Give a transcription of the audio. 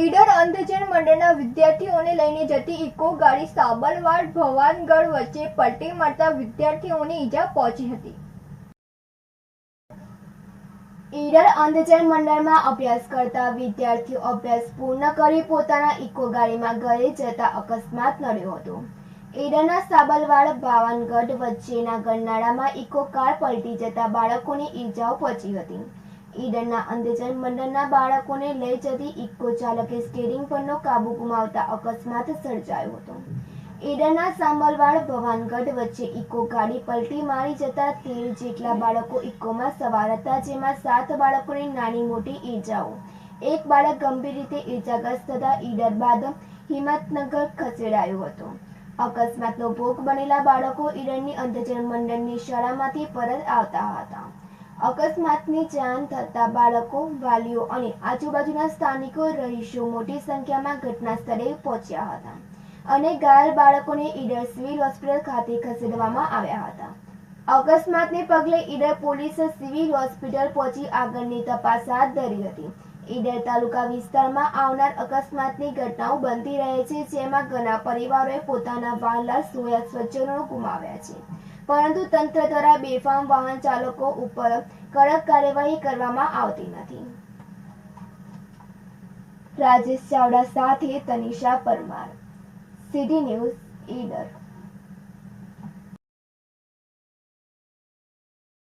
ઈડર અંધજન મંડળના વિદ્યાર્થીઓને લઈને જતી ઇકો ગાડી સાબરવાડ ભવાનગઢ વચ્ચે પલટી મારતા વિદ્યાર્થીઓને ઈજા પહોંચી હતી. ઈડર અંધજન મંડળમાં અભ્યાસ કરતા વિદ્યાર્થીઓ અભ્યાસ પૂર્ણ કરી પોતાના ઇકો ગાડીમાં ઘરે જતા અકસ્માત નડ્યો હતો. ઈડરના સાબલવાડ ભાવનગઢ વચ્ચેના ગરનાળામાં ઇકો કાર પલટી જતા બાળકોને ઈજાઓ પહોંચી હતી. ઈડરના અંધજન મંડળના બાળકોને લઈ જતી ઇકો ચાલકે સ્ટેરિંગ પરનો કાબુ ગુમાવતા અકસ્માત સર્જાયો હતો. ઈડનના સાંભલવાડ ભવાનગઢ વચ્ચે ઇકો ગાડી પલટી મારી જતા તેર જેટલા બાળકો ઇકોમાં સવાર હતા, જેમાં સાત બાળકોને નાની મોટી ઈજાઓ. એક બાળક ગંભીર રીતે ઈજાગ્રસ્ત થતા ઈડર બાદ હિંમતનગર ખસેડાયો હતો. અકસ્માતનો ભોગ બનેલા બાળકો ઈડનની અંધજન મંડળની શાળામાંથી પરત આવતા હતા. અકસ્માતની જાણ થતા બાળકો, વાલીઓ અને આજુબાજુના સ્થાનિકો રહીશો મોટી સંખ્યામાં ઘટના સ્થળે પહોંચ્યા હતા અને ઘાયલ બાળકોને ઈડર સિવિલ હોસ્પિટલ ખાતે ખસેડવામાં આવ્યા હતા. અકસ્માતને પગલે ઈડર પોલીસ સિવિલ હોસ્પિટલ પહોંચી આગળની તપાસ હાથ ધરી હતી. ઈડર તાલુકા વિસ્તારમાં આવનાર અકસ્માતની ઘટનાઓ બનતી રહે છે, જેમાં ઘણા પરિવારોએ પોતાના વાલા સોયા સ્વજનો ગુમાવ્યા છે. પરંતુ તંત્ર દ્વારા બેફામ વાહન ચાલકો ઉપર કડક કાર્યવાહી કરવામાં આવતી નથી. રાજેશ ચાવડા સાથે તનિષા પરમાર સિટી ન્યૂઝ ઈડર.